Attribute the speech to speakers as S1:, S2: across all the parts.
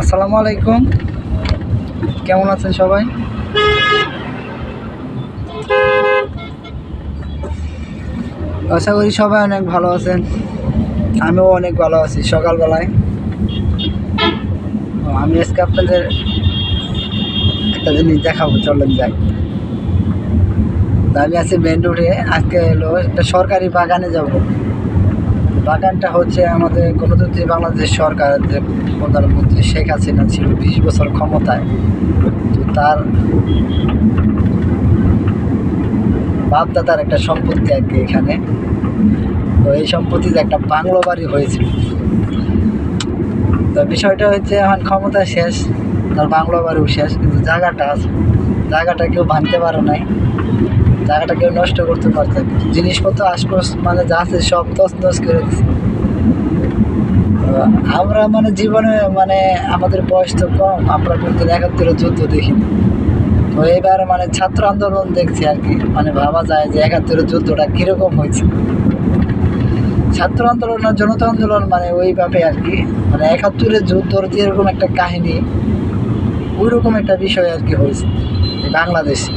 S1: আসসালামু আলাইকুম। কেমন আছেন সবাই? আশা করি সবাই অনেক ভালো আছেন। আমিও অনেক ভালো আছি সকালবেলায়। আমি আজকে আপনাদের একটা জিনিস দেখাবো, চলেন যাই। আমি আছি মেন রোডে আজকে হলো একটা সরকারি বাগানে যাব। বাগানটা হচ্ছে আমাদের গণতন্ত্রী বাংলাদেশ সরকার যে প্রধানমন্ত্রী শেখ হাসিনা ছিল, বিশ বছর ক্ষমতায়। তো তার বাপদাদার একটা সম্পত্তি আর কি এখানে। তো এই সম্পত্তিতে একটা বাংলো বাড়ি হয়েছিল। তো বিষয়টা হচ্ছে, এখন ক্ষমতা শেষ, তার বাংলো বাড়িও শেষ, কিন্তু জায়গাটা আছে। জায়গাটা কেউ ভাঙতে পারে নাই। জায়গাটা কেউ নষ্ট করতে পারছে। জিনিসপত্র আশপাশ মানে যা আছে সব তস নস করে দিচ্ছে আমরা মানে জীবনে মানে আমাদের বয়স তো কম, আমরা কিন্তু একাত্তরের যুদ্ধ দেখিনি। তো এবার মানে ছাত্র আন্দোলন দেখছি আর কি মানে ভাবা যায় যে একাত্তরের যুদ্ধটা কীরকম হয়েছে। ছাত্র আন্দোলন আর জনতা আন্দোলন মানে ওইভাবে আর কি মানে একাত্তরের যুদ্ধর যেরকম একটা কাহিনী, ওইরকম একটা বিষয় আর কি হয়েছে। বাংলাদেশে।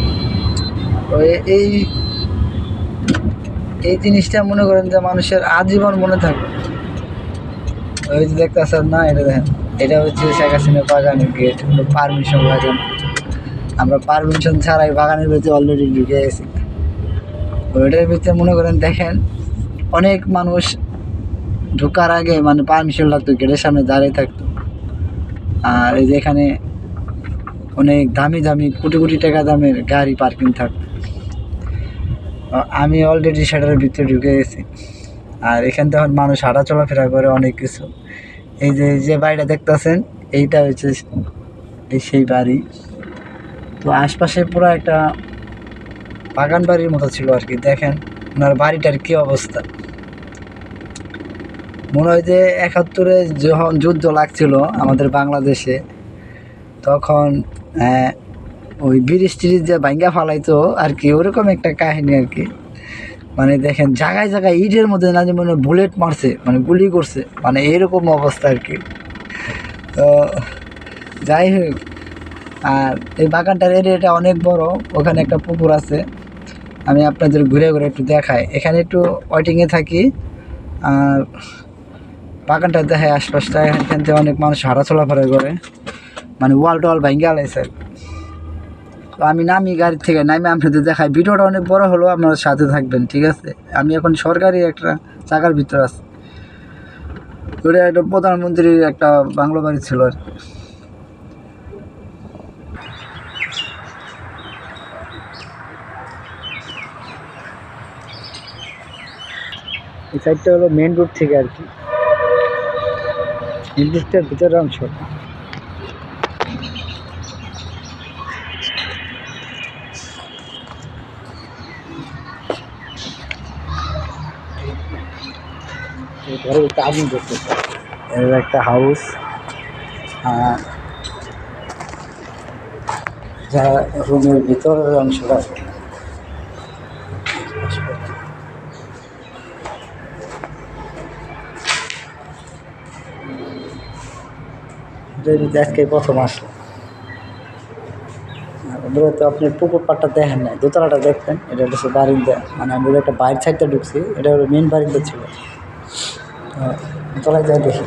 S1: এই এই জিনিসটা মনে করেন যে মানুষের আজীবন মনে থাকবে। ওই যে দেখতেছেন না, এটা দেখেন, এটা হচ্ছে শেখ হাসিনা বাগানের গেট পারমিশন লাগানো আমরা পারমিশন ছাড়াই বাগানের ভিতরে অলরেডি ঢুকে গেছি। ওইটার ভিতরে মনে করেন দেখেন, অনেক মানুষ ঢোকার আগে মানে পারমিশন লাগতো গেটের সামনে দাঁড়িয়ে থাকতো। আর এই যে এখানে অনেক দামি দামি, কোটি কোটি টাকা দামের গাড়ি পার্কিং থাকতো। আমি অলরেডি সেটার ভিতরে ঢুকে গেছি। আর এখান থেকে মানুষ হাঁটা চলাফেরা করে অনেক কিছু। এই যে যে বাড়িটা দেখতেছেন, এইটা হচ্ছে এই সেই বাড়ি। তো আশপাশে পুরো একটা বাগান বাড়ির মতো ছিল আর কি, দেখেন। ওনার বাড়িটার কি অবস্থা। মনে হয় যে একাত্তরে যখন যুদ্ধ লাগছিল আমাদের বাংলাদেশে, তখন ওই ব্রিজ টিরিজ যে ভাঙ্গা ফালাইতো আর কি, ওরকম একটা কাহিনী আর কি। মানে দেখেন জায়গায় জায়গায় ইটের মধ্যে না যে মনে বুলেট মারছে মানে গুলি করছে মানে এরকম অবস্থা আর কি। তো যাই হোক, আর এই বাগানটার এরিয়াটা অনেক বড়, ওখানে একটা পুকুর আছে। আমি আপনাদের ঘুরে ঘুরে একটু দেখাই। এখানে একটু ওয়েটিংয়ে থাকি, আর বাগানটা দেখায় আশপাশটা। এখান থেকে অনেক মানুষ হাঁটা চলাফেরা করে মানে ওয়াল টোয়াল ভাঙ্গে আলাইছে তো আমি নামি গাড়ি থেকে নামি, আপনাদের দেখাই। ভিডিওটা অনেক বড় হলেও আপনার সাথে থাকবেন, ঠিক আছে? আমি এখন সরকারি একটা চাকার ভিতরে আছি। ওটা একটা প্রধানমন্ত্রীর একটা বাংলো বাড়ি ছিল আর কি। এই সাইডটা হলো মেন রোড থেকে আর কি। মেন ভিতরের অংশ। এই ঘরে একটা আগুন করছে এর একটা হাউস যা রুমের ভিতরের অংশটা যদি আজকে প্রথম আসলো। আর তো আপনি পুকুর পাড়টা দেখেন না দোতলাটা দেখতেন এটা হচ্ছে বারিন্দা। মানে আমি একটা বাইরের সাইডটা ঢুকছি, এটা হলো মেন বারিন্দা ছিল। দোতলায় যাই দেখি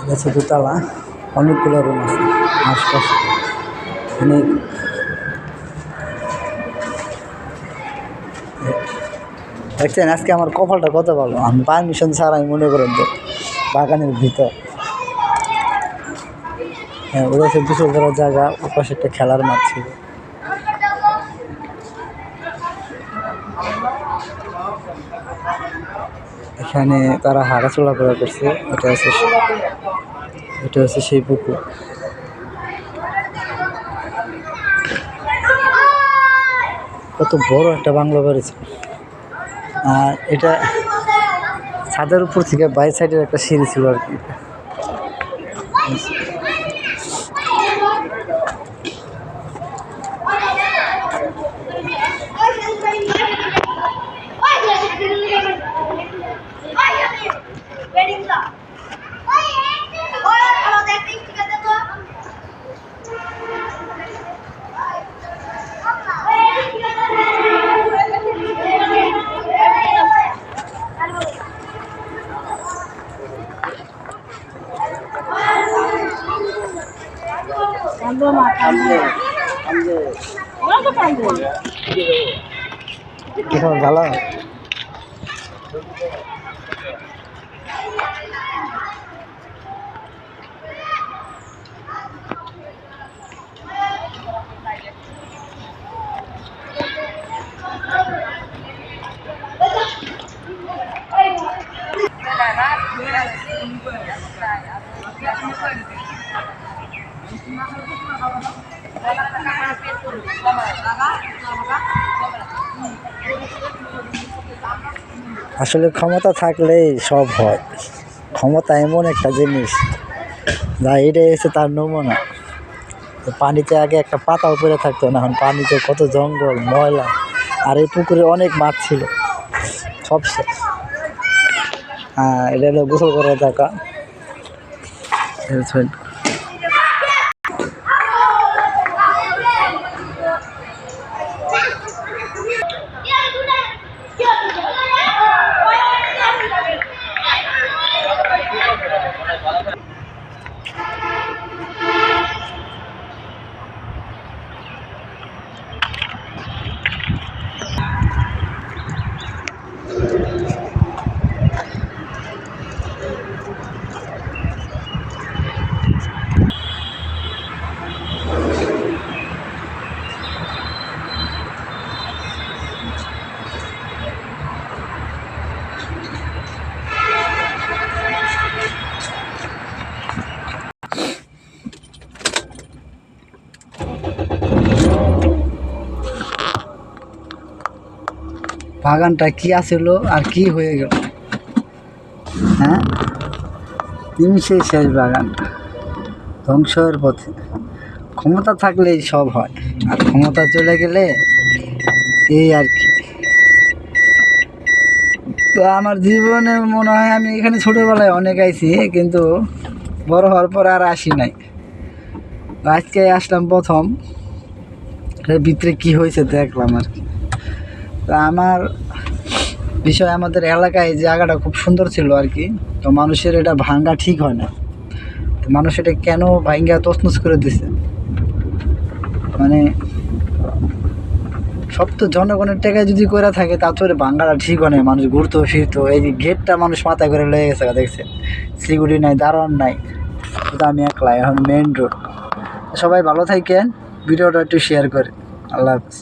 S1: এটা হচ্ছে দোতলা, অনেকগুলো রুম আছে আশপাশে। অনেক দেখছেন, আজকে আমার কপালটা কত ভালো? আমি পারমিশন ছাড়াই মনে করেন যে বাগানের ভিতর। হ্যাঁ ওটা হচ্ছে দুশো করার জায়গা ওপাশে একটা খেলার মাঠ ছিল। এখানে তারা হাঁটাচলা করা করছে, এটা হচ্ছে এটা হচ্ছে সেই পুকুর। কত বড় একটা বাংলা বাড়ি ছিল আর এটা ছাদের উপর থেকে বাই সাইডের একটা সিঁড়ি ছিল আর কি। Wedding song. Ambil mak, ambil, Kamu Mana ambil? Kita salah. আসলে ক্ষমতা থাকলেই সব হয়। ক্ষমতা এমন একটা জিনিস, যা এটাই হচ্ছে তার নমুনা। পানিতে আগে একটা পাতা উপরে থাকতো, না এখন পানিতে কত জঙ্গল, ময়লা, আর এই পুকুরে অনেক মাছ ছিল। সব শেষ। হ্যাঁ এটা হলো গোসল করার জায়গা। এটা হচ্ছে বাগানটা কি আছিল আর কি হয়ে গেল? হ্যাঁ? নিমিশেই শেষ বাগান। ধ্বংসের পথে। ক্ষমতা থাকলেই সব হয়। আর ক্ষমতা চলে গেলে এই আর কি। তো আমার জীবনে মনে হয় আমি এখানে ছোটোবেলায় অনেক আইছি, কিন্তু বড় হওয়ার পর আর আসি নাই। আজকে আসলাম প্রথম। ভিতরে কি হয়েছে দেখলাম আর কি। তো আমার বিষয় আমাদের এলাকায় জায়গাটা খুব সুন্দর ছিল আর কি। তো মানুষের এটা ভাঙ্গা ঠিক হয় না। তো মানুষ এটা কেন ভাঙ্গা তছনছ করে দিছে? মানে সব তো জনগণের টাকায় যদি করে থাকে, তা তো ভাঙ্গাটা ঠিক হয় না। মানুষ ঘুরতো, ফিরতো, এই যে গেটটা মানুষ মাথায় করে লেগে গেছে দেখছে সিকিউরিটি নাই, দারোয়ান নাই। আমি একলা এখন মেন রোড সবাই ভালো থাকেন, ভিডিওটা একটু শেয়ার করে আল্লাহ হাফিজ।